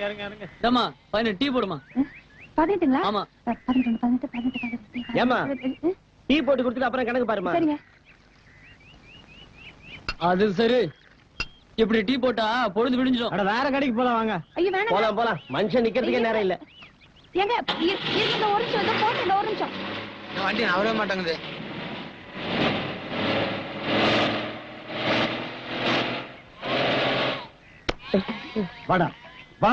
இறங்க இறங்க இறங்க ஏம்மா பையன் டீ போடுமா? பதினெட்டுங்களா? ஆமா. அஹ், பதினெட்டு பதினெட்டு பதினெட்டு பதினெட்டு. ஏம்மா? பதினெட்டு. டீ போட்டு கொடுத்துட்டு அப்புறம் கணக்கு பாருமா சரிங்க. அது சரி. இப்படி டீ போட்டா பொழுது விடிஞ்சிடும். அட வேற கடைக்கு போலாம் வாங்க. ஐயோ வேணாம் போலாம் போலாம். மனுஷன் நிக்கிறதுக்கே நேரம் இல்ல. ஏங்க ஒரு நிமிஷம் போட்டு இந்த ஒரு நிமிஷம். வண்டி நவரவே மாட்டேங்குது. வாடா. வா.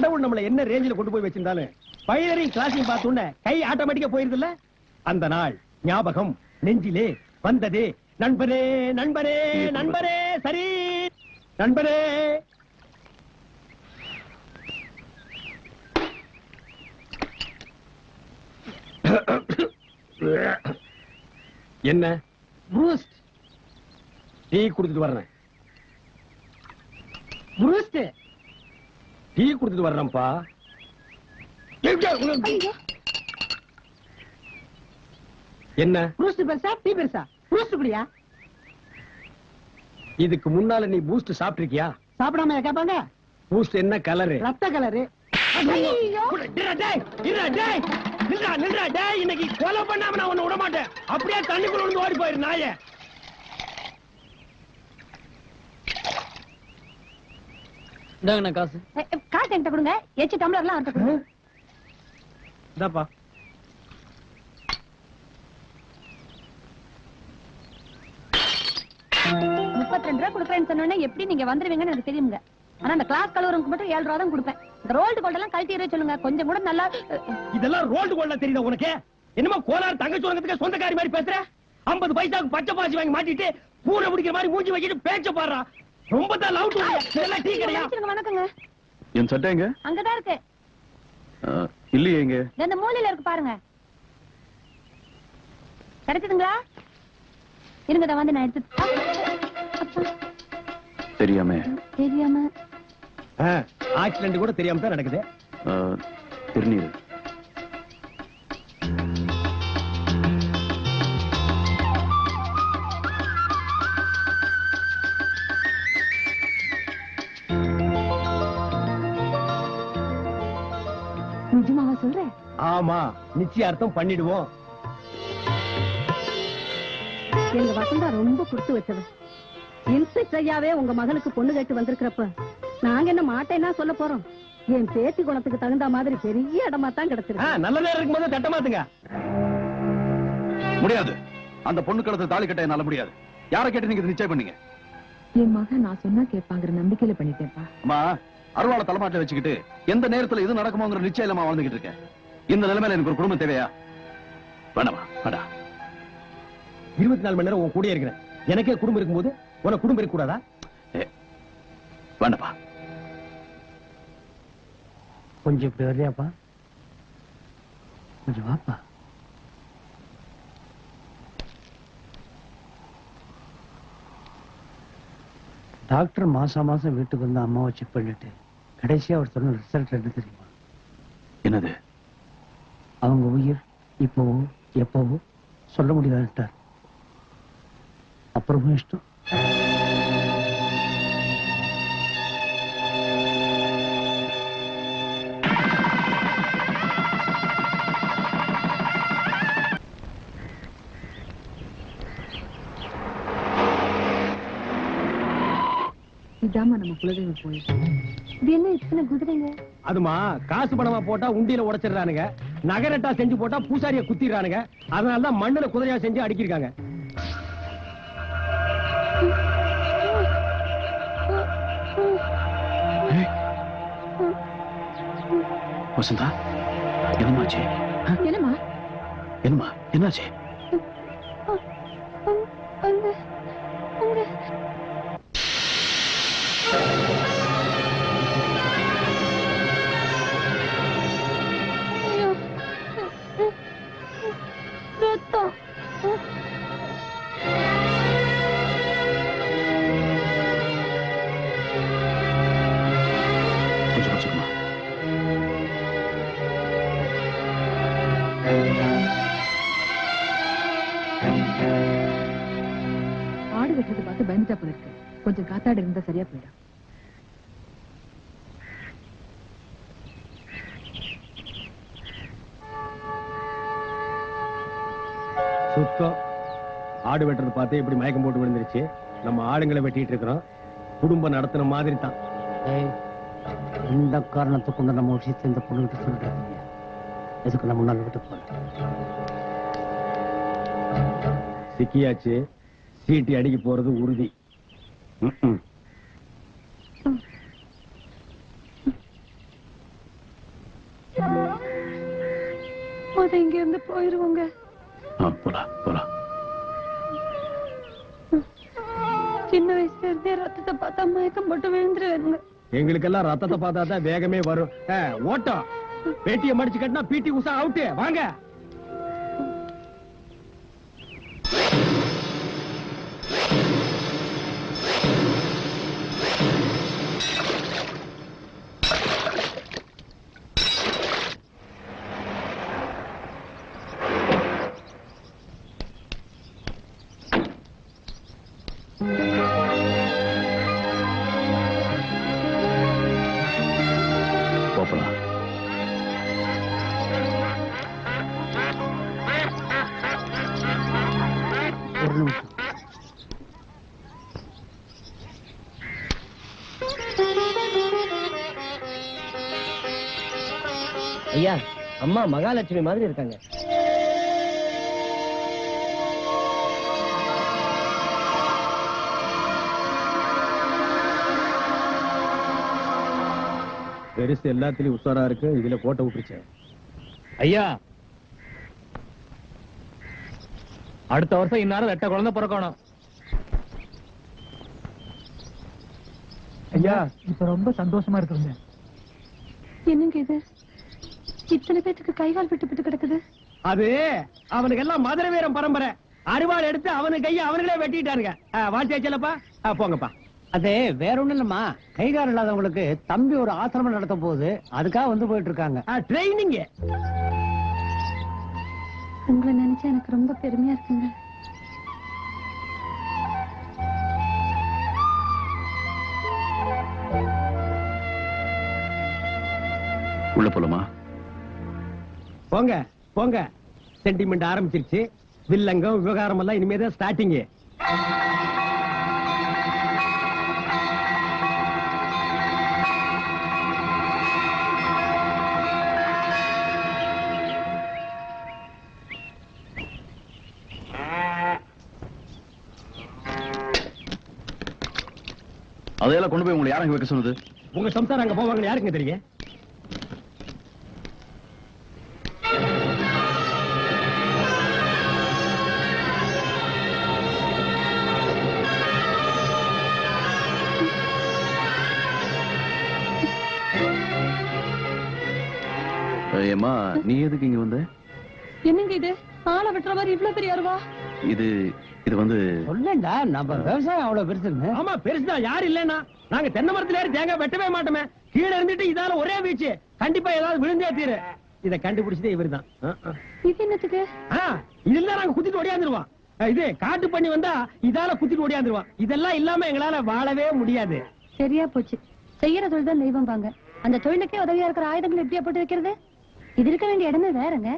கடவுள் நம்மள என்ன ரேஞ்சில கொண்டு போய் வச்சிருந்தாலும் பயிலரையும் கிளாஸையும் பார்த்தோன்னே கை ஆட்டோமேட்டிக்கா போயிருதுல்ல? அந்த நாள் ஞாபகம் நெஞ்சிலே வந்ததே. நண்பரே நண்பரே நண்பரே சரி. நண்பரே. என்ன? டீ குடுத்துட்டு வர்றேன். டீ குடுத்துட்டு வர்றேன்ப்பா. என்ன? பெருசா? டீ பெருசா? ப்ரூஸ்ட் குடியா? இதுக்கு முன்னால நீ பூஸ்ட் சாப்பிட்டிருக்கியா? சாப்பிடாம கேட்பாங்க பூஸ்ட் என்ன கலரு ரத்த கலரு ஐயோ. இன்னைக்கு கொலை பண்ணாம நான் உன்னை விட மாட்டேன் அப்படியே தண்ணிக்குள்ள விழுந்து ஓடி போயிரு நாயே. இந்தாங்கண்ணா காசு. காசு என்கிட்ட கொடுங்க. எச்சு டம்ளர்லாம் அவர்கிட்ட கொடுங்க. இதாப்பா முப்பத்தி ரெண்டு ரூபா கொடுக்குறேன்னு சொன்னோன்னே எப்படி நீங்க வந்துருவீங்கன்னு எனக்கு தெரியுங்க. ஆனா அந்த கிளாஸ் மட்டும் ஏழு ரூபா தான் கொடுப்பேன். இந்த ரோல்டு கோல்ட் எல்லாம் கழட்டி சொல்லுங்க. கொஞ்சம் கூட நல்லா இதெல்லாம் ரோல்டு கோல்ல தெரியுதா உனக்கு? என்னமோ கோலார் தங்கச்சி உலகத்துக்கு சொந்தக்காரி மாதிரி பேசுற? 50 பைசாக்கு பச்சை பாசி வாங்கி மாட்டிட்டு பூனை பிடிக்கிற மாதிரி மூஞ்சி வச்சுட்டு பேச்ச பாடுறா. ரொம்ப தான் லவ் இதெல்லாம் டீ கிடையா? மன்னிச்சிடுங்க, வணக்கங்க. என் சட்டை எங்க? அங்கதான் இருக்கு. இல்லையே எங்க இந்த மூலையில இருக்கு பாருங்க. கிடைச்சதுங்களா? இருங்க இதை வந்து நான் எடுத்து தெரியாம. தெரியாம. ஆக்சிடென்ட் கூட தெரியாம தான் நடக்குது. திருநீர். ஆமா நிச்சயார்த்தம் பண்ணிடுவோம். எங்க வசந்தா ரொம்ப கொடுத்து வச்சவன் இன்ஸ்பெக்டர் ஐயாவே உங்க மகனுக்கு பொண்ணு கேட்டு வந்திருக்கிறப்ப நாங்க என்ன மாட்டேன்னா சொல்ல போறோம். என் பேத்தி குணத்துக்கு தகுந்த மாதிரி பெரிய இடமா தான் கிடைச்சிருக்கு நல்ல நேரம் இருக்கும்போது தட்ட மாத்துங்க. முடியாது. அந்த பொண்ணு கழுத்துல தாலி கட்ட என்னால முடியாது. யாரை கேட்டு நீங்க இதை நிச்சயம் பண்ணீங்க? என் மகன் நான் சொன்னா கேட்பாங்கிற நம்பிக்கையில பண்ணிட்டேன்ப்பா. அம்மா அருவாளை தலைமாட்டில வச்சுக்கிட்டு எந்த நேரத்துல இது நடக்குமோங்கிற நிச்சயம் வாழ்ந்துகிட்டு இருக்கேன். இந்த நிலைமையில எனக்கு ஒரு குடும்பம் தேவையா? வேணாமா வேண்டாம் இருபத்தி நாலு மணி நேரம் உன் கூட இருக்கிறேன். எனக்கே குடும்பம் இருக்கும்போது உனக்கு குடும்பம் இருக்க கூடாதா வேண்டாப்பா. கொஞ்சம் இப்படி வர்றியாப்பா கொஞ்சம் வாப்பா. டாக்டர் மாசம் மாசம் வீட்டுக்கு வந்து அம்மாவை செக் பண்ணிட்டு கடைசியா அவர் சொன்ன ரிசல்ட் என்ன தெரியுமா? என்னது? அவங்க உயிர் இப்போவோ எப்போவோ சொல்ல முடியாதுட்டார் அப்புறமும் இஷ்டம். இதாம்மா நம்ம குலதெய்வ கோயில். இது என்ன இத்தனை குதிரைங்க? அதுமா காசு பணமா போட்டா உண்டியில உடைச்சிடுறானுங்க. நகரட்டா செஞ்சு போட்டா பூசாரிய குத்திடுறானுங்க. அதனால தான் மண்ணுல குதிரையா செஞ்சு அடிக்கிருக்காங்க. வசந்தா என்னமாச்சு என்னம்மா? என்னமா என்னாச்சு? கொஞ்சம் காத்தாடி இருந்தா சரியா போயிடும். சுத்தம். ஆடு வெட்டுறது பார்த்து இப்படி மயக்கம் போட்டு விழுந்துருச்சு. நம்ம ஆளுங்களை வெட்டிட்டு இருக்கிறோம். குடும்பம் நடத்துன மாதிரி தான் எந்த காரணத்தை கொண்டு நம்ம விஷயத்தை இந்த பொண்ணுகிட்ட சொல்றாதீங்க எதுக்கு நம்ம முன்னாள் விட்டு போறேன் சிக்கியாச்சு. சீட்டி அடிக்க போறது உறுதி. முத இங்க இருந்து போயிருவோங்க போலாம் போலாம் சின்ன வயசுல இருந்தே ரத்தத்தை பார்த்தா மயக்கம் போட்டு விழுந்துருவாருங்க எங்களுக்கெல்லாம் ரத்தத்தை பார்த்தா தான் வேகமே வரும். ஓட்டம். பேட்டியை மடிச்சு கட்டினா பிடி உஷா அவுட்டு வாங்க. ஐயா அம்மா மகாலட்சுமி மாதிரி இருக்காங்க. பெருசு எல்லாத்துலயும் உஷாரா இருக்கு இதுல கோட்டை விட்டுருச்சேன் ஐயா அடுத்த வருஷம் இந்நேரம் ரெட்ட குழந்தை பிறக்கணும். ஐயா இப்ப ரொம்ப சந்தோஷமா இருக்குங்க. என்னங்க இது? இத்தனை பேத்துக்கு கைகால் விட்டு கிடக்குது? அது அவனுக்கு எல்லாம் மதுரை வீரம் பரம்பரை. அருவாள் எடுத்து அவனுக்கு கையை அவனுங்களே வெட்டிட்டாருங்க வாழ்த்தியாச்சலப்பா போங்கப்பா. அது வேற ஒண்ணும் இல்லம்மா. கைகாரம் இல்லாதவங்களுக்கு தம்பி ஒரு ஆசிரமம் நடத்த போகுது. அதுக்காக வந்து போயிட்டு இருக்காங்க ட்ரைனிங் உங்களை நினைச்சா எனக்கு ரொம்ப பெருமையா இருக்குங்க. உள்ள போலாமா? போங்க போங்க. சென்டிமெண்ட் ஆரம்பிச்சிருச்சு. வில்லங்கம் விவகாரம் எல்லாம் இனிமே தான் ஸ்டார்டிங் அதையெல்லாம் கொண்டு போய் உங்களை யாரங்க வைக்க சொன்னது? உங்க சம்சாரம் அங்க போவாங்க யாருங்க தெரியும்? ஏம்மா நீ எதுக்கு இங்க வந்த? என்னங்க இது? ஆளை வெட்டுற மாதிரி இவ்வளவு பெரிய அருவா? இது இது வந்து சொல்லேன்டா நம்ம விவசாயம் அவ்வளவு பெருசுன்னு. ஆமா பெருசுதான் யாரு இல்லைன்னா? நாங்க தென்னை மரத்துல ஏறி தேங்காய் வெட்டவே மாட்டோமே. கீழே இருந்துட்டு இதால ஒரே வீச்சு. கண்டிப்பா ஏதாவது விழுந்தே தீரு. இத கண்டுபிடிச்சதே இவர்தான். ஆ, ஆ. இது என்னத்துக்கு? ஆ, இதுல நாங்க குத்திட்டு ஓடியாந்துருவோம். இது காட்டு பண்ணி வந்தா இதால குத்திட்டு ஓடியாந்துருவோம். இதெல்லாம் இல்லாம எங்களால வாழவே முடியாது. சரியா போச்சு. செய்யற தொழில் தான் தெய்வம் பாங்க. அந்த தொழிலுக்கே உதவியா இருக்கிற ஆயுதங்கள் எப்படியா போட்டு வைக்கிறது? இது இருக்க வேண்டிய இடமே வேறங்க.